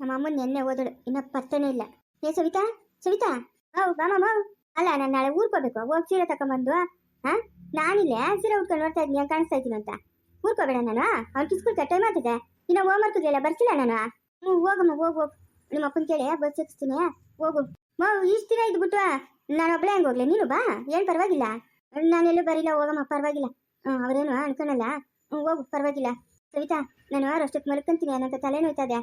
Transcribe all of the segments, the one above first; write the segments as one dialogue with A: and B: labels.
A: ನಮ್ಮ ಅಮ್ಮನ ನೆನ್ನೆ ಓದಳು ಇನ್ನ ಪತ್ತನೇ ಇಲ್ಲ. ಏ ಸವಿತಾ? ಸವಿತಾ? ಹೌ ಬಾಮ ಮಾವು. ಅಲ್ಲ, ನಾನು ನಾಳೆ ಊರ್ ಕೊಡ್ಬೇಕು ಹೋಗ್ ಸೀರೆ ತಕೊಂಬಂದು ಹಾ? ನಾನಿಲ್ಲೇ ಸೀರೆ ಉಟ್ಕೊಂಡು ನೋಡ್ತಾ ಇದ್ದೀನಿ. ಹೆಂಗ್ ಕಾಣಿಸ್ತಾ ಇದ್ದೀನಿ ಅಂತ. ಊರ್ಕೋಬೇಡ ನಾನು ಅವ್ನು ಕಿಸ್ಕೊಳ್ತಾ ಟೈಮ್ ಆಗ್ತದೆ ಇನ್ನ ಹೋಮ್ ವರ್ಕ್ ಇದೆಯಲ್ಲ ಬರ್ತಿಲ್ಲ ನಾನು ಹ್ಞೂ ಹೋಗಮ್ಮ ಹೋಗು ಹೋಗು. ನಿಮ್ಮ ಅಪ್ಪನ ಕೇಳಿ ಬಸ್ ಹೋಗು. ಮಾವು, ಇಷ್ಟು ದಿನ ಇದ್ಬಿಟ್ಟು ನಾನು ಒಬ್ಳೆ ಹೆಂಗ್ ಹೋಗ್ಲಿ. ನೀನು ಬಾ. ಏನ್ ಪರವಾಗಿಲ್ಲ. ನಾನೆಲ್ಲೂ ಬರಿಲ್ಲ, ಹೋಗಮ್ಮ, ಪರವಾಗಿಲ್ಲ. ಹ್ಞೂ, ಅವರೇನು ಅನ್ಕೊಳಲ್ಲ. ಹ್ಞೂ, ಹೋಗು, ಪರವಾಗಿಲ್ಲ. ಸವಿತಾ, ನಾನು ಅಷ್ಟೊತ್ತು ಮಲ್ಕೊಂತೀನಿ ಅನ್ನೋ ತಲೆ ಇದೆ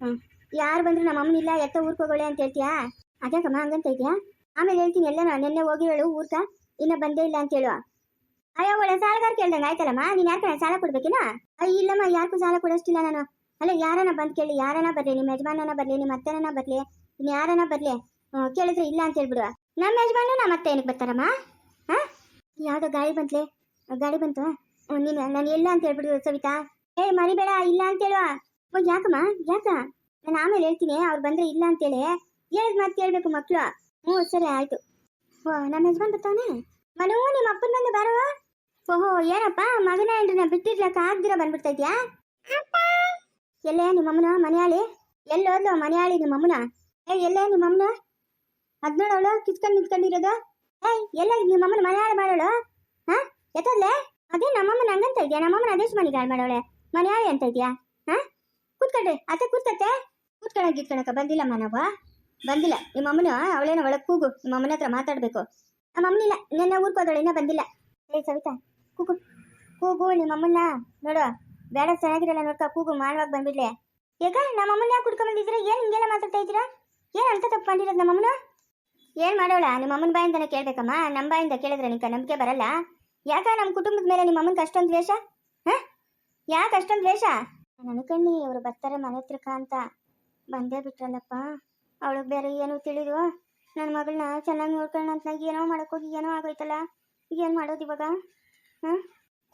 A: ಹ್ಞೂ. ಯಾರು ಬಂದ್ರೆ ನಮ್ಮ ಅಮ್ಮನಿಲ್ಲ ಎತ್ತ ಊರ್ಗ್ ಅಂತ ಹೇಳ್ತೀಯಾ? ಅದ್ಯಾಕಮ್ಮ ಹಂಗಂತ ಇದೆಯಾ ಆಮೇಲೆ ಹೇಳ್ತೀನಿ, ಎಲ್ಲ ನಾನು ನಿನ್ನೆ ಹೇಳು ಊರ್ಕ ಇನ್ನ ಬಂದೇ ಇಲ್ಲ ಅಂತ ಹೇಳುವ. ಅಯ್ಯೋ, ಒಳ್ಳೆ ಸಾಲಗಾರ ಕೇಳ್ದಂಗ ಆಯ್ತಲ್ಲಮ್ಮ? ನೀನು ಯಾರ ಸಾಲ ಕೊಡ್ಬೇಕಿನ ಅಯ್ಯ ಇಲ್ಲಮ್ಮ, ಯಾರಿಗೂ ಸಾಲ ಕೊಡೋಷ್ಟಿಲ್ಲ ನಾನು. ಅಲ್ಲ, ಯಾರನ್ನ ಬಂದು ಕೇಳಿ, ಯಾರನ್ನ ಬರ್ಲಿ, ನಿಮ್ ಯಜಮಾನನ ಬರ್ಲಿ ನಿಮ್ಮ ಅತ್ತನ ಬರ್ಲಿ, ಇನ್ ಯಾರನ್ನ ಬರ್ಲಿ ಕೇಳಿದ್ರೆ ಇಲ್ಲ ಅಂತ ಹೇಳ್ಬಿಡುವ. ನಮ್ಮ ಯಜಮಾನ ನಮ್ಮ ಅತ್ತೆ ಏನಕ್ಕೆ ಬರ್ತಾರಮ್ಮ? ಹಾ? ಯಾವ್ದೋ ಗಾಡಿ ಬಂತ್ಲೆ? ಗಾಡಿ ಬಂತು? ನೀನು, ನಾನು ಇಲ್ಲ ಅಂತ ಹೇಳ್ಬಿಡು ಸವಿತಾ. ಏ, ಮರಿಬೇಡ, ಇಲ್ಲ ಅಂತ ಹೇಳುವ. ಯಾಕಮ್ಮ? ಯಾಕ? ನಾನು ಆಮೇಲೆ ಹೇಳ್ತೀನಿ, ಅವ್ರು ಬಂದ್ರೆ ಇಲ್ಲ ಅಂತೇಳಿ. ಹೇಳಿದ್ ಮಾತು ಕೇಳ್ಬೇಕು ಮಕ್ಳು. ಹ್ಞೂ, ಸರಿ, ಆಯ್ತು. ಓ ನಮ್ಮ ಯಜಮಾನ್ ಬರ್ತಾನೆ ಮನೋ ನಿಮ್ಮ ಅಪ್ಪನ ಬಂದು ಬಾರವ ಓಹೋ, ಏನಪ್ಪ, ಮಗನ ಹೇಳ್ರಿ ಬಿಟ್ಟಿರ್ಲಕ್ಕ, ಆಗ್ದಿರ ಬಂದ್ಬಿಡ್ತಾ ಇದ್ಯಾ? ಎಲ್ಲೇ ನಿಮ್ಮಮ್ಮನ ಮನೆಯಾಳಿ? ಎಲ್ಲಿ ಹೋದ್ಲು, ಮನೆಯಾಳಿ ನಿಮ್ಮಮ್ಮನ ಏ, ಎಲ್ಲೇ ನಿಮ್ಮಮ್ಮನ ಅದ್ನೋಡವಳು ಕಿತ್ಕೊಂಡು ನಿಂತ್ಕೊಂಡಿರೋದು. ಏಯ್ ಎಲ್ಲ ನಿಮ್ಮಮ್ಮನ ಮನೆಯಾಳ ಮಾಡೋಳು? ಹಾ, ಎತ್ತದ್ಲೆ? ಅದೇ ನಮ್ಮಮ್ಮನ ಹಂಗಂತ ಇದೆಯಾ? ನಮ್ಮಮ್ಮನ ಅದೇಶ್ ಮನೆಗೆ ಹಾಳು ಮಾಡೋಳೆ. ಮನೆಯಾಳಿ ಅಂತ ಇದೆಯಾ? ಹಾ? ಕೂತ್ಕೊಳ್ರಿ ಅತ್ತೆ ಕೂತತ್ತೆ ಕೂತ್ಕೊಳಕ್ ಗಿತ್ಕೊಳಕ ಬಂದಿಲ್ಲಮ್ಮ ನಾವು. ಬಂದಿಲ್ಲ. ನಿಮ್ಮ ಅಮ್ಮನ, ಅವಳೇನ ಒಳಗೆ ಕೂಗು. ನಿಮ್ಮ ಅಮ್ಮನ ಹತ್ರ ಮಾತಾಡ್ಬೇಕು. ನಮ್ಮ ಅಮ್ಮನಿಲ್ಲ ನಿನ್ನೆ ಊರ್ಕೋದಳು ಇನ್ನ ಬಂದಿಲ್ಲ. ಏ ಸವಿತಾ, ಕೂಗು. ಕೂಗು, ನಿಮ್ಮ ಅಮ್ಮನ್ನ. ನೋಡು, ಬೇಡ, ಚೆನ್ನಾಗಿರಲ್ಲ ನೋಡ್ಕ, ಕೂಗು ಮಾಡುವಾಗ ಬಂದ್ಬಿಡ್ಲೆ. ಯಾಕ ನಮ್ಮ ಅಮ್ಮನ ಯಾಕೆ ಏನ್ ಏನು ಹಿಂಗೆಲ್ಲ ಮಾತಾಡ್ತಾ ಇದ್ದೀರಾ? ಏನು ಅಂತ ತಪ್ಪು ಮಾಡಿರೋದು ನಮ್ಮ ಅಮ್ಮನ? ಏನು ಮಾಡೋಳ? ನಿಮ್ಮ ಅಮ್ಮನ ಬಾಯಿಂದನೇ ಕೇಳ್ಬೇಕಮ್ಮ. ನಮ್ಮ ಬಾಯಿಂದ ಕೇಳಿದ್ರೆ ನಿಂಕ ನಂಬಿಕೆ ಬರಲ್ಲ. ಯಾಕ ನಮ್ಮ ಕುಟುಂಬದ ಮೇಲೆ ನಿಮ್ಮ ಅಮ್ಮನ ಅಷ್ಟೊಂದು ದ್ವೇಷ? ಹಾ? ಯಾಕೆ ಅಷ್ಟೊಂದು ದ್ವೇಷ? ನನಗಣ್ಣಿ ಅವರು ಬರ್ತಾರೆ ಮನೆ ಹತ್ರಕ್ಕ ಅಂತ ಬಂದೇ ಬಿಟ್ರಲ್ಲಪ್ಪ. ಅವಳಿಗೆ ಬೇರೆ ಏನು ತಿಳಿದು ನನ್ನ ಮಗಳನ್ನ ಚೆನ್ನಾಗಿ ನೋಡ್ಕೊಳ್ಳೋಣ ಅಂತ ಏನೋ ಮಾಡೋಕ್ಕೋಗಿ ಏನೋ ಆಗೋಯ್ತಲ್ಲ, ಏನು ಮಾಡೋದು ಇವಾಗ? ಹಾಂ?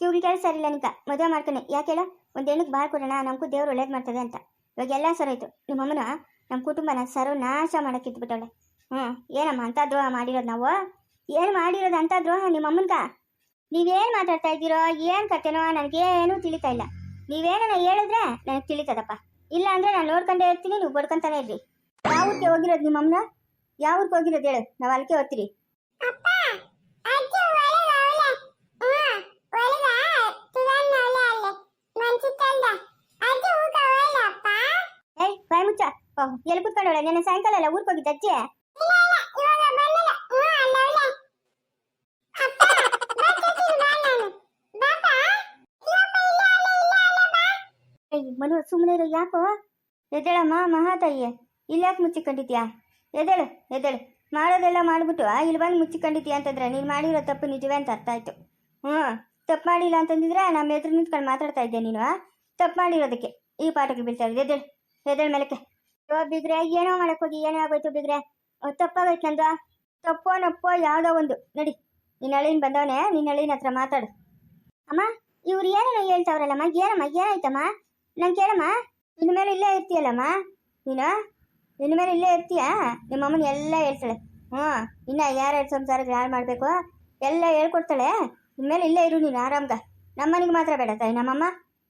A: ಕಿವಿಗೆ ಕೇಳಿ ಸರಿಲ್ಲ ನಿಂಕ ಮದುವೆ ಮಾಡ್ತಾನೆ ಯಾಕೆ ಹೇಳ? ಒಂದು ಹೆಣ್ಣಿಗೆ ಬಾಳ್ ಕೊಡೋಣ, ನಮಗೂ ದೇವ್ರು ಒಳ್ಳೇದು ಮಾಡ್ತದೆ ಅಂತ. ಇವಾಗ ಎಲ್ಲ ಸರೋಯ್ತು ನಿಮ್ಮಮ್ಮನ ನಮ್ಮ ಕುಟುಂಬನ ಸರೋ ನಾಶ ಮಾಡಕ್ಕೆ ಇದ್ಬಿಟ್ಟವಳೆ. ಹ್ಞೂ ಏನಮ್ಮ ಅಂತ ದ್ರೋಹ ಮಾಡಿರೋದು ನಾವು? ಏನು ಮಾಡಿರೋದು ಅಂತ ದ್ರೋಹ ನಿಮ್ಮಮ್ಮನ್ಕ ನೀವೇನು ಮಾತಾಡ್ತಾ ಇದ್ದೀರೋ, ಏನು ಕತೆನೋ, ನನಗೇನು ತಿಳಿತಾ ಇಲ್ಲ. ನೀವೇನ ಹೇಳಿದ್ರೆ ನನಗೆ ತಿಳಿತದಪ್ಪ ಇಲ್ಲ ಅಂದ್ರೆ ನಾನು ನೋಡ್ಕೊಂಡೇ ಇರ್ತೀನಿ ನೀವು ಬಡ್ಕೊಂತಾನೆ ಇರ್ರಿ ಯಾವ ಊರಿಗೆ ಹೋಗಿರೋದು ನಿಮ್ಮಮ್ಮನ ಯಾವ ಊರಿಗೆ ಹೋಗಿರೋದು ಹೇಳು ನಾವು ಅಲ್ಲಿಗೆ ಹೋಗ್ತೀರಿ ಏಯ್ ಬಾಯ್ ಮುಚ್ಚ ಓಹ್ ಎಲ್ಲಿ ಕುತ್ಕೊಂಡವಳೆ ನೆನ್ನೆ ಸಾಯಂಕಾಲ ಎಲ್ಲ ಊರಿಗೆ ಹೋಗಿದ್ದ ಅಜ್ಜಿ ಸುಮ್ಮನೆ ಇರು ಯಾಕೋ? ಎದ್ದೇಳಮ್ಮ ಮಹಾತಾಯಿ ಇಲ್ಲಿ ಯಾಕೆ ಮುಚ್ಚಿಕೊಂಡಿದ್ಯಾ? ಎದ್ದೇಳು ಎದ್ದೇಳು ಮಾಡೋದೆಲ್ಲ ಮಾಡ್ಬಿಟ್ಟು ಇಲ್ಲಿ ಬಂದು ಮುಚ್ಚಿಕೊಂಡಿದ್ಯಾ ಅಂತಂದ್ರೆ ನೀನು ಮಾಡಿರೋ ತಪ್ಪು ನಿಜವೇ ಅಂತ ಅರ್ಥ ಆಯ್ತು. ಹ್ಞೂ ತಪ್ಪು ಮಾಡಿಲ್ಲ ಅಂತಂದಿದ್ರೆ ನಮ್ಮ ಎದುರು ನಿಂತ್ಕೊಂಡು ಮಾತಾಡ್ತಾ ಇದ್ದೆ ನೀನು ತಪ್ಪು ಮಾಡಿರೋದಕ್ಕೆ ಈ ಪಾಠಕ್ಕೆ ಬೀಳ್ತಾ ಇರೋದು ಎದ್ದೇಳು ಎದ್ದೇಳು ಮೇಲಕ್ಕೆ. ಓ ಬಿದ್ರೆ ಏನೋ ಮಾಡಕ್ ಹೋಗಿ ಏನೋ ಆಗೋಯ್ತು ಅಹ್, ತಪ್ಪಾಗೋಯ್ತು ನಂದು ತಪ್ಪೋ ನಪ್ಪೋ ಯಾವುದೋ ಒಂದು ನಡಿ ನಿನ್ನ ಹಳ್ಳಿನ ಬಂದವನೇ ನಿನ್ನ ಅಳಿನ ಹತ್ರ ಮಾತಾಡು. ಅಮ್ಮ ಇವ್ರು ಏನೇನೋ ಹೇಳ್ತಾವ್ರಲ್ಲಮ್ಮ ಏನಮ್ಮ ಏನಾಯ್ತಮ್ಮ? ನಂಗೆ ಕೇಳಮ್ಮ ಇನ್ನು ಮೇಲೆ ಇಲ್ಲೇ ಇರ್ತೀಯಲ್ಲಮ್ಮ? ನೀನು? ಇನ್ನು ಮೇಲೆ ಇಲ್ಲೇ ಇರ್ತೀಯಾ? ನಿಮ್ಮ ಅಮ್ಮನ ಎಲ್ಲ ಹೇಳ್ತಾಳೆ. ಹ್ಞೂ, ಇನ್ನ ಯಾರ್ಯಾರು ಸಂಸಾರ ಯಾರು ಮಾಡಬೇಕು? ಎಲ್ಲ ಹೇಳ್ಕೊಡ್ತಾಳೆ. ಮೇಲೆ ಇಲ್ಲೇ ಇರು ನೀನು ಆರಾಮ್ಗ ನಮ್ಮ ಮಾತ್ರ ಬೇಡ ತಾಯಿ, ನಮ್ಮಮ್ಮ?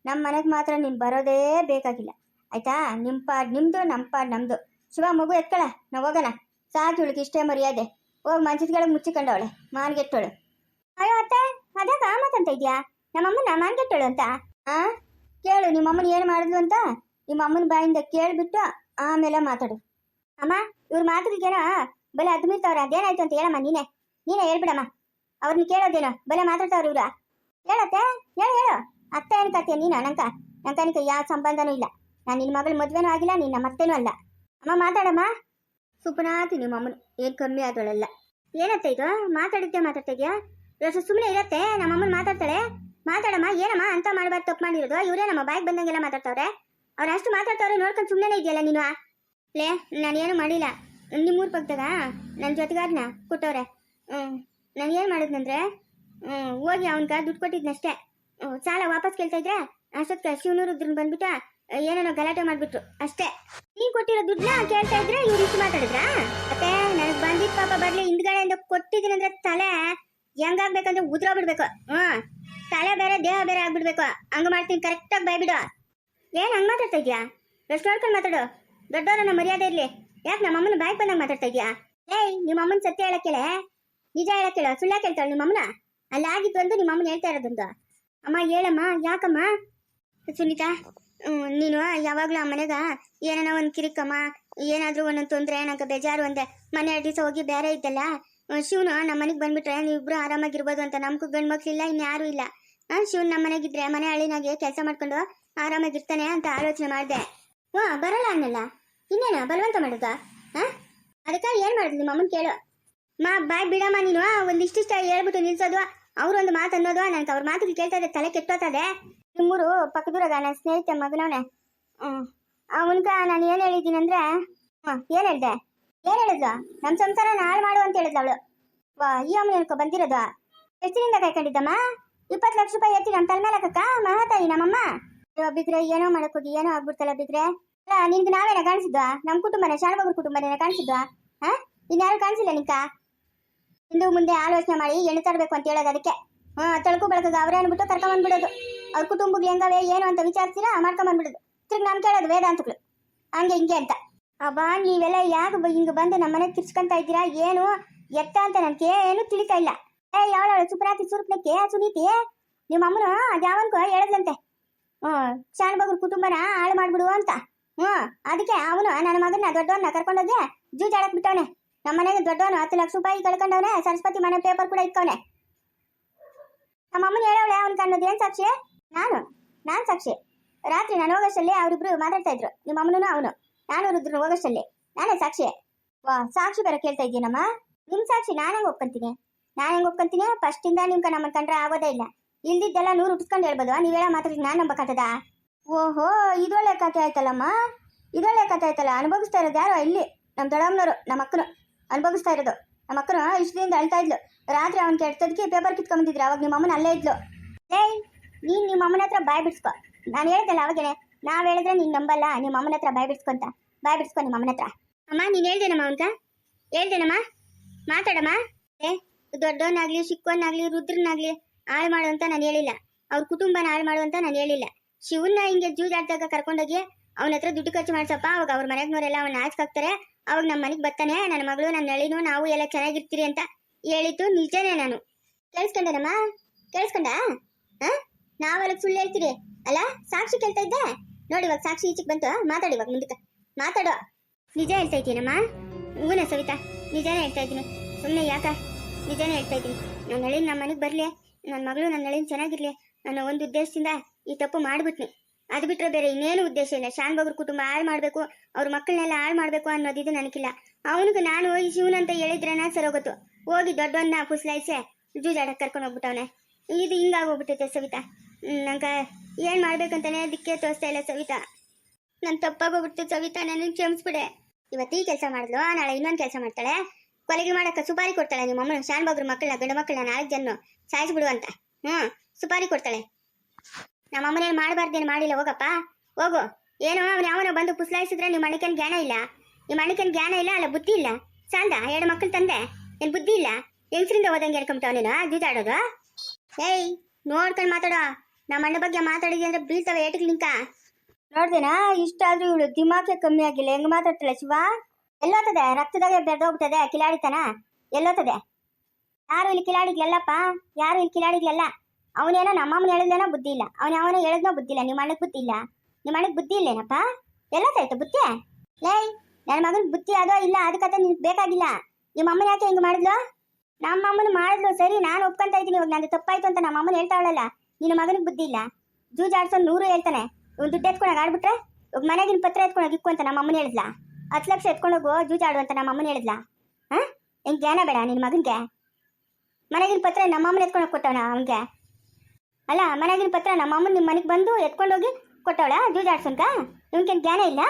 A: ನಮ್ಮ ಮನೆಗೆ ಮಾತ್ರ ನೀನು ಬರೋದೇ ಬೇಕಾಗಿಲ್ಲ. ಆಯಿತಾ? ನಿಮ್ಮ ಪಾಡ್ ನಿಮ್ಮದು ನಮ್ಮ ಪಾಡ್ ನಮ್ಮದು ಶಿವ ಮಗು ಎತ್ಕೊಳ, ನಾವು ಹೋಗೋಣ. ಸಾಕು ಇವಳಿಗೆ ಇಷ್ಟೇ ಮರ್ಯಾದೆ. ಹೋಗಿ ಮಂಚದೊಳಗೆ ಮುಚ್ಚಿಕೊಂಡವಳೆ, ಮಾನ್ಗೆಟ್ಟೋಳು. ಅಯ್ಯೋ ಅತ್ತೆ, ಅದ್ಯಾಕ ಮಾತಂತ ಇದೆಯಾ? ನಮ್ಮಮ್ಮನ ಮಾನ್ಗೆಟ್ಟೋಳು ಅಂತ, ಆ? ಕೇಳು, ನಿಮ್ಮ ಅಮ್ಮನ ಏನು ಮಾಡಿದ್ಲು ಅಂತ? ನಿಮ್ಮ ಅಮ್ಮನ ಬಾಯಿಂದ ಕೇಳಿಬಿಟ್ಟು ಆಮೇಲೆ ಮಾತಾಡು. ಅಮ್ಮ, ಇವ್ರ ಮಾತುಗಳಿಗೇನೋ ಬಲೆ ಅದ್ ಅದೇನಾಯ್ತು ಅಂತ ಹೇಳಮ್ಮ ನೀನೆ. ನೀನೇ ಹೇಳ್ಬಿಡಮ್ಮ. ಅವ್ರನ್ನ ಕೇಳೋದೇನೋ, ಬಲೆ ಮಾತಾಡ್ತಾವ್ರ ಇವ್ರ. ಹೇಳತ್ತೆ? ಹೇಳು ಹೇಳು. ಅತ್ತ ಏನು ಕತ್ತೀಯ ನೀನು ನಂಕ ನಂಕ ನಿಂಕ ಯಾವ ಸಂಬಂಧನೂ ಇಲ್ಲ. ನಾನು ನಿನ್ನ ಮಗಳ ಮದುವೆನೂ ಆಗಿಲ್ಲ, ನಿನ್ನ ಮತ್ತೇನೂ ಅಲ್ಲ. ಅಮ್ಮ, ಮಾತಾಡಮ್ಮ. ಸುಪನಾತಿ ನಿಮ್ಮ ಅಮ್ಮನ, ಏನು ಕಮ್ಮಿ ಆದವಳಲ್ಲ. ಏನತ್ತೆ ಇದು? ಮಾತಾಡಿದ್ದೆ ಮಾತಾಡ್ತಾ ಇದೆಯಾ? ಸುಮ್ಮನೆ ಇರತ್ತೆ, ನಮ್ಮ ಅಮ್ಮನ ಮಾತಾಡ್ತಾಳೆ. ಮಾತಾಡಮ್ಮ, ಏನಮ್ಮ ಅಂತ ಮಾಡಬಾರ್ದು ತಪ್ಪು ಮಾಡಿರೋದು? ಇವರೇ ನಮ್ಮ ಬಾಯಿಗೆ ಬಂದಂಗೆಲ್ಲ ಮಾತಾಡ್ತಾವ್ರೆ? ಅವ್ರು ಅಷ್ಟು ಮಾತಾಡ್ತಾವ್ರೆ ನೋಡ್ಕೊಂಡು ಸುಮ್ಮನೆ ಇದೆಯಲ್ಲ ನೀನು? ಲೇ, ನಾನೇನು ಮಾಡಿಲ್ಲ. ಮೂರು ಪಕ್ಕದಾಗ ನನ್ನ ಜೊತೆಗಾರನ ಕೊಟ್ಟವ್ರೆ ಹ್ಞೂ ನಾನು ಏನು ಮಾಡಿದ್ನಂದ್ರೆ ಹ್ಞೂ ಹೋಗಿ ಅವನ್ಗ ದುಡ್ಡು ಕೊಟ್ಟಿದ್ನಷ್ಟೇ. ಹ್ಞೂ ಸಾಲ ವಾಪಸ್ ಕೇಳ್ತಾ ಇದ್ರೆ ಅಷ್ಟೊತ್ತಿಗೆ ಶಿವನೂರು ಇದ್ರನ್ನ ಬಂದ್ಬಿಟ್ಟು, ಏನೇನೋ ಗಲಾಟೆ ಮಾಡಿಬಿಟ್ರು. ಅಷ್ಟೇ. ನೀನು ಕೊಟ್ಟಿರೋ ದುಡ್ಡನ್ನ ಕೇಳ್ತಾ ಇದ್ರೆ ಇವ್ರು ಇಷ್ಟು ಮಾತಾಡಿದ್ರಾ? ಮತ್ತೆ ನನಗೆ ಬಂದಿದ್ದ ಪಾಪ ಬರಲಿ, ಹಿಂದ್ಗಡೆಯಿಂದ ಕೊಟ್ಟಿದ್ದೀನಿ ಅಂದ್ರೆ ತಲೆ ಹೆಂಗಾಗ್ಬೇಕಂದ್ರೆ ಉದ್ರೋಗ್ಬಿಡ್ಬೇಕು ಹ್ಮ್. ತಲೆ ಬೇರೆ, ದೇಹ ಬೇರೆ ಆಗ್ಬಿಡ್ಬೇಕು. ಹಂಗ ಮಾಡ್ತೀನಿ ಕರೆಕ್ಟಾಗಿ ಬೈಬಿಡು. ಏನ್ ಹಂಗ್ ಮಾತಾಡ್ತಾ ಇದ್ಯಾ ಎಷ್ಟು ನೋಡ್ಕೊಂಡು ಮಾತಾಡು. ದೊಡ್ಡವರನ್ನ ಮರ್ಯಾದೆ ಇರ್ಲಿ. ಯಾಕೆ ನಮ್ಮ ಅಮ್ಮನ ಬಾಯ್ ಬಂದಾಗ ಮಾತಾಡ್ತಾ ಇದೀಯಾ ಏಯ್, ನಿಮ್ಮ ಅಮ್ಮನ ಸತ್ಯ ಹೇಳಕ್ಕೆಳೆ ನಿಜ ಹೇಳಕ್ಕೆ ಸುಳ್ಳ ಕೇಳ್ತಾಳೆ ನಿಮ್ಮ ಅಮ್ಮನ? ಅಲ್ಲಿ ಆಗಿತ್ತು ಅಂತ ನಿಮ್ಮ ಅಮ್ಮನ ಹೇಳ್ತಾ ಇರೋದಂತ ಅಮ್ಮ, ಹೇಳಮ್ಮ, ಯಾಕಮ್ಮ? ಸುನೀತಾ ನೀನು ಯಾವಾಗಲೂ ಆ ಮನೆಗ ಏನಾನ ಒಂದು ಕಿರಿಕಮ್ಮ, ಏನಾದ್ರೂ ಒಂದೊಂದು ತೊಂದರೆ, ನಂಗೆ ಬೇಜಾರು ಒಂದೆ. ಮನೆ ದಿವಸ ಹೋಗಿ ಬೇರೆ ಇದ್ದಲ್ಲ. ಶಿವನು ನಮ್ಮ ಮನೆಗೆ ಬಂದ್ಬಿಟ್ರೆ ನೀವಿಬ್ರು ಆರಾಮಾಗಿರ್ಬೋದು ಅಂತ ನಮ್ಗೂ ಗಂಡು ಮಕ್ಳಿಲ್ಲ ಇನ್ಯಾರೂ ಇಲ್ಲ. ಶಿವನ್ ನಮ್ಮ ಮನೆಗಿದ್ರೆ ಮನೆ ಹಳ್ಳಿನಾಗೆ ಕೆಲಸ ಮಾಡ್ಕೊಂಡು ಆರಾಮಾಗಿರ್ತಾನೆ ಅಂತ ಆಲೋಚನೆ ಮಾಡಿದೆ. ಹ್ಞೂ ಬರಲ್ಲ ಅನ್ನಲ್ಲ. ಇನ್ನೇನ, ಬಲವಂತ ಮಾಡುದ? ಹಾ ಅದಕ್ಕೆ ಏನು ಮಾಡಿದ್ವಿ ನಿಮ್ಮ ಕೇಳು. ಮಾ, ಬಾಯ್ ಬಿಡಮ್ಮ ನೀನು. ಒಂದಿಷ್ಟಿಷ್ಟ ಹೇಳ್ಬಿಟ್ಟು ನಿಲ್ಸೋದು. ಅವ್ರೊಂದು ಮಾತು ಅನ್ನೋದು. ನನಗೆ ಅವ್ರ ಮಾತಿಗೆ ಕೇಳ್ತಾ ತಲೆ ಕೆಟ್ಟೋತದೆ ನಿಮ್ಮೂರು ಪಕ್ಕದೂರಾಗ ನನ್ನ ಸ್ನೇಹಿತ ಮಗನವನೆ. ಹ್ಞೂ ಅವನ್ಗ ನಾನು ಏನು ಹೇಳಿದ್ದೀನಿ ಅಂದ್ರೆ ಹಾಂ ಏನು ಹೇಳ್ದೆ? ಏನು ಹೇಳಿದ್ಲು? ನಮ್ಮ ಸಂಸಾರ ಹಾಳು ಮಾಡು ಅಂತ ಹೇಳಿದ್ಲು ಅವಳು. ವಾ, ಈ ಅಮ್ಮನ ಹೇಳ್ಕೊ ಬಂದಿರೋದು. ಎಷ್ಟಿನಿಂದ ಕಾಯ್ಕೊಂಡಿದ್ದಮ್ಮ ಇಪ್ಪತ್ತು ಲಕ್ಷ ರೂಪಾಯಿ ಎತ್ತಿ ನಮ್ಮ ತಲೆ ಮೇಲೆ ಹಾಕಕ್ಕ, ಮಹಾತಾಯಿ, ನಮ್ಮಮ್ಮ. ಅಯ್ಯೋ ಬಿದ್ರೆ ಏನೋ ಮಾಡಕ್ ಹೋಗಿ ಏನೋ ಆಗ್ಬಿಡ್ತಲ್ಲ ಬಿದ್ರೆ ಅಲ್ಲ, ನಿನ್ಗೆ ನಾವೇನ ಕಾಣಿಸಿದ್ವಾ? ನಮ್ಮ ಕುಟುಂಬನೇ ಶಾಣಬಗ್ರ ಕುಟುಂಬನೇನ ಕಾಣಿಸಿದ್ವಾ? ಹಾ? ಇನ್ಯಾರು ಕಾಣಿಸಿಲ್ಲ ನಿಕ್ಕ ಹಿಂದೂ ಮುಂದೆ ಆಲೋಚನೆ ಮಾಡಿ ಎಣ್ಣೆ ತರಬೇಕು ಅಂತ ಹೇಳೋದು ಅದಕ್ಕೆ. ಹಾ, ತಳಕು ಬೆಳಕಾಗ ಅವರೇ ಅನ್ಬಿಟ್ಟು ಕರ್ಕೊಂಬಂದ್ಬಿಡೋದು ಅವ್ರ ಕುಟುಂಬಕ್ಕೆ ಹೆಂಗವೆ, ಏನು ಅಂತ ವಿಚಾರಿಸ್ತೀರಾ ಮಾಡ್ಕೊಂಬಂದ್ಬಿಡೋದು ತಿರ್ಗಿ ನಮ್ ಕೇಳೋದು ವೇದಾಂತಗಳು. ಹಂಗೆ, ಹಿಂಗೆ ಅಂತ. ಅಬ್ಬಾ, ನೀವೆಲ್ಲ ಯಾಕೆ ಹಿಂಗೆ ಬಂದು ನಮ್ಮನೆ ಕಿರ್ಚ್ಕೊಂತ ಇದ್ದೀರಾ? ಏನು ಎತ್ತ ಅಂತ ನನ್ಗೆ ಏನು ತಿಳಿತಾ ಇಲ್ಲ. ಏ ಯಾವಳ ಸುಪ್ರಾತಿ ಸುರುಪ್ನಕ್ಕೆ ಸುನೀತಿ ನಿಮ್ಮ ಅಮ್ಮನ ಅದ್ಯಾವನ್ಕೋ ಹೇಳದ್ಲಂತೆ. ಹ್ಞೂ ಶಾನ್ಬಗ್ರ ಕುಟುಂಬನ ಹಾಳು ಮಾಡ್ಬಿಡು ಅಂತ. ಹ್ಞೂ, ಅದಕ್ಕೆ ಅವನು ನನ್ನ ಮಗನ ದೊಡ್ಡವನ್ನ ಕರ್ಕೊಂಡೋಗಿ ಜೂಜಾಡಕ್ ಬಿಟ್ಟವನೆ. ನಮ್ಮ ಮನೆಗೆ ದೊಡ್ಡವನು ಹತ್ತು ಲಕ್ಷ ರೂಪಾಯಿ ಕಳ್ಕೊಂಡವನೆ, ಸರಸ್ವತಿ ಮನೆ ಪೇಪರ್ ಕೂಡ ಇಕ್ಕವನೆ. ನಮ್ಮ ಅಮ್ಮನ ಹೇಳವಳೆ ಅವನ್ ಕಣ್ಣದು ಏನ್ ಸಾಕ್ಷಿ? ನಾನು ನಾನು ಸಾಕ್ಷಿ. ರಾತ್ರಿ ನಾನು ಹೋಗೋಷ್ಟಲ್ಲಿ ಅವರಿಬ್ರು ಮಾತಾಡ್ತಾ ಇದ್ರು. ನಿಮ್ಮ ಅಮ್ಮನೂ ಅವನು. ನಾನು ರುದ್ರು ಹೋಗೋಷ್ಟಲ್ಲಿ. ನಾನೇ ಸಾಕ್ಷಿ. ವಾ, ಸಾಕ್ಷಿ ಬೇರೆ ಕೇಳ್ತಾ ಇದ್ದೀನಮ್ಮ ನಿಮ್ಮ ಸಾಕ್ಷಿ ನಾನು ಒಪ್ಕೊಂತೀನಿ? ನಾನು ಹೆಂಗ್ ಒಪ್ಕೊಂತೀನಿ? ಇಂದ ನಿಮ್ಗೆ ನಮ್ಮ ಕಂಡ್ರೆ ಆಗೋದೇ ಇಲ್ಲ. ಇಲ್ದಿದ್ದೆಲ್ಲ ನೂರು ಉಟ್ಸ್ಕೊಂಡು ಹೇಳ್ಬೋದು. ನೀವೇಳ ಹೇಳೋ ಮಾತ್ರ ನಾನು ನಂಬಕಾತದ ಓಹೋ, ಇದೊಳ್ಳೆ ಕತೆ ಆಯ್ತಲ್ಲಮ್ಮ. ಇದೊಳ್ಳೆ ಕತೆ ಆಯ್ತಲ್ಲ. ಅನುಭವಿಸ್ತಾ ಇರೋದು ಯಾರೋ ಇಲ್ಲಿ ನಮ್ಮ ದೊಡ್ಡಮ್ಮನವರು ನಮ್ಮ ಅಕ್ಕನು. ಅನುಭವಿಸ್ತಾ ಇರೋದು. ನಮ್ಮ ಅಕ್ಕನು ಇಷ್ಟದಿಂದ ಅಳ್ತಾ ಇದ್ಲು. ರಾತ್ರಿ ಅವನ್ ಕೆಟ್ಟದಕ್ಕೆ ಪೇಪರ್ ಕಿತ್ಕೊಂಡ್ಬಂದಿದ್ರು ಅವಾಗ ನಿಮ್ಮ ಅಮ್ಮನ ಅಲ್ಲೇ ಇದ್ಲು. ಏಯ್ ನೀನ್ ನಿಮ್ಮ ಅಮ್ಮನ ಹತ್ರ ಬಾಯ್ ಬಿಡ್ಸ್ಕೊ. ನಾನು ಹೇಳ್ದಲ್ಲ ಅವಾಗೇನೆ. ನಾವ್ ಹೇಳಿದ್ರೆ ನೀನ್ ನಂಬಲ್ಲ. ನಿಮ್ಮ ಅಮ್ಮನ ಹತ್ರ ಬಾಯ್ ಬಿಡ್ಸ್ಕೊಂತ ಬಾಯ್ ಬಿಡ್ಸ್ಕೊ ನಿಮ್ಮ ಅಮ್ಮನ ಹತ್ರ. ಅಮ್ಮ, ನೀನ್ ಹೇಳ್ದೇನಮ್ಮ ಅವನ್ಕ ಹೇಳ್ದೇನಮ್ಮ? ಮಾತಾಡಮ್ಮ. ಏ ದೊಡ್ಡವನಾಗ್ಲಿ, ಚಿಕ್ಕವನಾಗ್ಲಿ ರುದ್ರನಾಗ್ಲಿ ಹಾಳು ಮಾಡು ಅಂತ ನಾನು ಹೇಳಿಲ್ಲ. ಅವ್ರ ಕುಟುಂಬನ ಹಾಳು ಮಾಡು ಅಂತ ನಾನು ಹೇಳಿಲ್ಲ. ಶಿವನ್ನ ಹಿಂಗೆ ಜೂಜಾಡ್ದಾಗ ಕರ್ಕೊಂಡೋಗಿ ಅವನ ಹತ್ರ ದುಡ್ಡು ಖರ್ಚು ಮಾಡ್ಸಪ್ಪ, ಅವಾಗ ಅವ್ರ ಮನೆಗ್ನವರೆಲ್ಲ ಅವ್ನ ಹಾಕ್ತಾರೆ. ಅವಾಗ ನಮ್ಮ ಮನೆಗೆ ಬರ್ತಾನೆ, ನನ್ನ ಮಗಳು, ನನ್ನ ನಳಿನೂ, ನಾವು ಎಲ್ಲ ಚೆನ್ನಾಗಿರ್ತೀರಿ ಅಂತ ಹೇಳಿದ್ದು ನಿಜನೇ ನಾನು. ಕೇಳಿಸ್ಕೊಂಡೇನಮ್ಮ? ಕೇಳಿಸ್ಕೊಂಡ? ಹಾ? ನಾವೆಲ್ಲ ಸುಳ್ಳು ಹೇಳ್ತೀರಿ. ಅಲ್ಲ, ಸಾಕ್ಷಿ ಕೇಳ್ತಾ ಇದ್ದೆ? ನೋಡಿ ಇವಾಗ ಸಾಕ್ಷಿ ಈಚೆಗೆ ಬಂತು ಮಾತಾಡಿ ಇವಾಗ ಮುಂದಕ್ಕೆ. ಮಾತಾಡೋ. ನಿಜ ಹೇಳ್ತಾ ಇದ್ದೀನಮ್ಮ ಹೂನ ಸವಿತಾ, ನಿಜನೇ ಹೇಳ್ತಾ ಇದ್ದೀನಿ ಸುಮ್ಮನೆ ಯಾಕ? ನಿಜಾನೇ ಹೇಳ್ತಾ ಇದ್ದೀನಿ. ನನ್ನ ನಳಿನ್ ನಮ್ಮ ಮನೆಗೆ ಬರಲಿ ನನ್ನ ಮಗಳು ನನ್ನ ನಳಿನ್ ಚೆನ್ನಾಗಿರ್ಲಿ ನನ್ನ ಒಂದು ಉದ್ದೇಶದಿಂದ ಈ ತಪ್ಪು ಮಾಡ್ಬಿಟ್ನಿ. ಅದು ಬಿಟ್ರೆ ಬೇರೆ ಇನ್ನೇನು ಉದ್ದೇಶ ಇಲ್ಲ. ಶಾನ್ ಕುಟುಂಬ ಹಾಳು ಮಾಡಬೇಕು, ಅವ್ರ ಮಕ್ಕಳನ್ನೆಲ್ಲ ಹಾಳು ಮಾಡಬೇಕು ಅನ್ನೋದಿದು ನನಗಿಲ್ಲ ಅವನಿಗೆ ನಾನು ಹೋಗಿ ಶಿವನ್ ಅಂತ ಹೇಳಿದ್ರೇನ ಸರೋಗತ್ತು ಹೋಗಿ ದೊಡ್ಡವನ್ನ ಫುಸ್ಲಾಯಿಸಿ ಜೂಜಾಡಕ್ಕೆ ಕರ್ಕೊಂಡು ಹೋಗ್ಬಿಟ್ಟವನೆ. ಇದು ಹಿಂಗಾಗೋಗ್ಬಿಟ್ಟೈತೆ ಸವಿತಾ. ನಂಗೆ ಏನು ಮಾಡ್ಬೇಕಂತಾನೆ ಅದಕ್ಕೆ ತೋರಿಸ್ತಾ ಇಲ್ಲ ಸವಿತಾ. ನನ್ನ ತಪ್ಪಾಗೋಗ್ಬಿಡ್ತು ಸವಿತಾ ನನಗೆ ಕ್ಷಮಿಸ್ಬಿಡೆ. ಇವತ್ತು ಈ ಕೆಲಸ ಮಾಡಿದ್ಲು, ನಾಳೆ ಇನ್ನೊಂದು ಕೆಲಸ ಮಾಡ್ತಾಳೆ. ಕೊಲೆಗೆ ಮಾಡಕ್ಕೆ ಸುಪಾರಿ ಕೊಡ್ತಾಳೆ ನಿಮ್ಮ ಅಮ್ಮನ. ಶಾನ್ ಬಾಬ್ರ ಮಕ್ಕಳನ್ನ, ಗಂಡು ಮಕ್ಕಳನ್ನ, ನಾಲ್ಕು ಜನ ಸಾಯಿಸ್ಬಿಡು ಅಂತ. ಹ್ಞೂ, ಸುಪಾರಿ ಕೊಡ್ತಾಳೆ. ನಮ್ಮ ಅಮ್ಮನೇನು ಮಾಡಬಾರ್ದೇನು ಮಾಡಿಲ್ಲ, ಹೋಗಪ್ಪ. ಹೋಗು. ಏನೋ, ಅವ್ನು ಯಾವನೋ ಬಂದು ಪುಸ್ಲಾಯಿಸಿದ್ರೆ ನಿಮ್ಮ ಅಣ್ಣಕೇನು ಜ್ಞಾನ ಇಲ್ಲ? ನಿಮ್ಮ ಅಣ್ಣಕೇನು ಜ್ಞಾನ ಇಲ್ಲ, ಅಲ್ಲ ಬುದ್ಧಿ ಇಲ್ಲ? ಸಾಂದ, ಎರಡು ಮಕ್ಕಳು ತಂದೆ. ನಿನ್ ಬುದ್ಧಿ ಇಲ್ಲ? ಹೆಂಗ್ಸ್ರಿಂದ ಓದಂಗೆ ಹೇಳ್ಕೊಂಬಿಟ್ಟವ ಅವನೇನು ಜೂಜಾಡೋದು ಏಯ್, ನೋಡ್ಕೊಂಡು ಮಾತಾಡೋ. ನಮ್ಮ ಅಣ್ಣ ಬಗ್ಗೆ ಮಾತಾಡಿದ್ವಿ ಅಂದ್ರೆ ಬೀಳ್ತವೆ ಏಟಿಗೆ ನಿಂಕ ನೋಡ್ದೇನಾ? ಇಷ್ಟಾದ್ರೂ ಇವಳು ದಿಮಾಕೆ ಕಮ್ಮಿ ಆಗಿಲ್ಲ. ಹೆಂಗ್ ಮಾತಾಡ್ತಾಳೆ ಶಿವ? ಎಲ್ಲೋತದೆ? ರಕ್ತದಾಗೆ ಬೆರೆದೋಗ್ತದೆ ಕಿಲಾಡಿತನ? ಎಲ್ಲೋತದೆ? ಯಾರು ಇಲ್ಲಿ ಕಿಲಾಡಿಗ್ಲಲ್ಲಪ್ಪ ಯಾರು ಇಲ್ಲಿ ಕಿಲಾಡಿದ್ಲಲ್ಲ ಅವನೇನೋ ನಮ್ಮಮ್ಮನ ಹೇಳಿದ್ಲೇನೋ ಬುದ್ಧಿ ಇಲ್ಲ. ಅವನ ಅವನ ಹೇಳಿದ್ನೋ ಬುದ್ಧಿ ಇಲ್ಲ. ನಿಮ್ಮ ಅಣ್ಣಗೆ ಬುದ್ಧಿ ಇಲ್ಲ. ನಿಮ್ಮ ಅಣ್ಣಗೆ ಬುದ್ಧಿ ಇಲ್ಲೇನಪ್ಪ? ಎಲ್ಲೋತಾಯ್ತು ಬುದ್ಧಿ? ಲೇಯ್ ನನ್ನ ಮಗನ ಬುದ್ಧಿ ಅದೋ ಇಲ್ಲ ಅದಕ್ಕೆ ನಿನ್ಗೆ ಬೇಕಾಗಿಲ್ಲ. ನಿಮ್ಮ ಅಮ್ಮನ ಯಾಕೆ ಹಿಂಗೆ ಮಾಡಿದ್ಲು? ನಮ್ಮ ಅಮ್ಮನ ಮಾಡಿದ್ಲು ಸರಿ, ನಾನು ಒಪ್ಕೊಂತ ಇದ್ದೀನಿ. ಇವಾಗ ನಂದು ತಪ್ಪಾಯ್ತು ಅಂತ ನಮ್ಮ ಅಮ್ಮನ ಹೇಳ್ತಾವಳಲ್ಲ, ನಿನ್ನ ಮಗನಿಗೆ ಬುದ್ಧಿ ಇಲ್ಲ. ಜೂಜಾಡ್ಸೋನ್ ನೂರು ಹೇಳ್ತಾನೆ. ಒಂದು ದುಡ್ಡು ಎತ್ಕೊಂಡಾಗ ಆಡ್ಬಿಟ್ರೆ, ಇವಾಗ ಮನೆಗಿನ ಪತ್ರ ಎತ್ಕೊಂಡೋಗಿ ಇಕ್ಕು ಅಂತ ನಮ್ಮ ಅಮ್ಮನ ಹೇಳಿದ್ಲಾ? ಹತ್ತು ಲಕ್ಷ ಎತ್ಕೊಂಡೋಗು ಜೂಜಾಡು ಅಂತ ನಮ್ಮ ಅಮ್ಮನ ಹೇಳಿದ್ಲಾ? ಹಾಂ? ಹೆಂಗ್ ಜ್ಞಾನ ಬೇಡ ನಿನ್ನ ಮಗನಿಗೆ? ಮನೆಗಿನ ಪತ್ರ ನಮ್ಮ ಅಮ್ಮನ ಎತ್ಕೊಂಡೋಗಿ ಕೊಟ್ಟವಣ ಅವನಿಗೆ? ಅಲ್ಲ, ಮನೆಗಿನ ಪತ್ರ ನಮ್ಮ ಅಮ್ಮನ ನಿಮ್ಮ ಮನೆಗೆ ಬಂದು ಎತ್ಕೊಂಡೋಗಿ ಕೊಟ್ಟವಳ ಜೂಜಾಡ್ಸನ್ಕ ಇವನ್ಕೇನು ಜ್ಞಾನ ಇಲ್ಲ?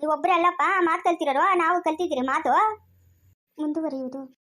A: ನೀವೊಬ್ಬರೇ ಅಲ್ಲಪ್ಪ, ಮಾತು ಕಲ್ತಿರೋರು, ನಾವು ಕಲ್ತಿದ್ದೀರಿ ಮಾತು. ಮುಂದುವರಿಯುವುದು.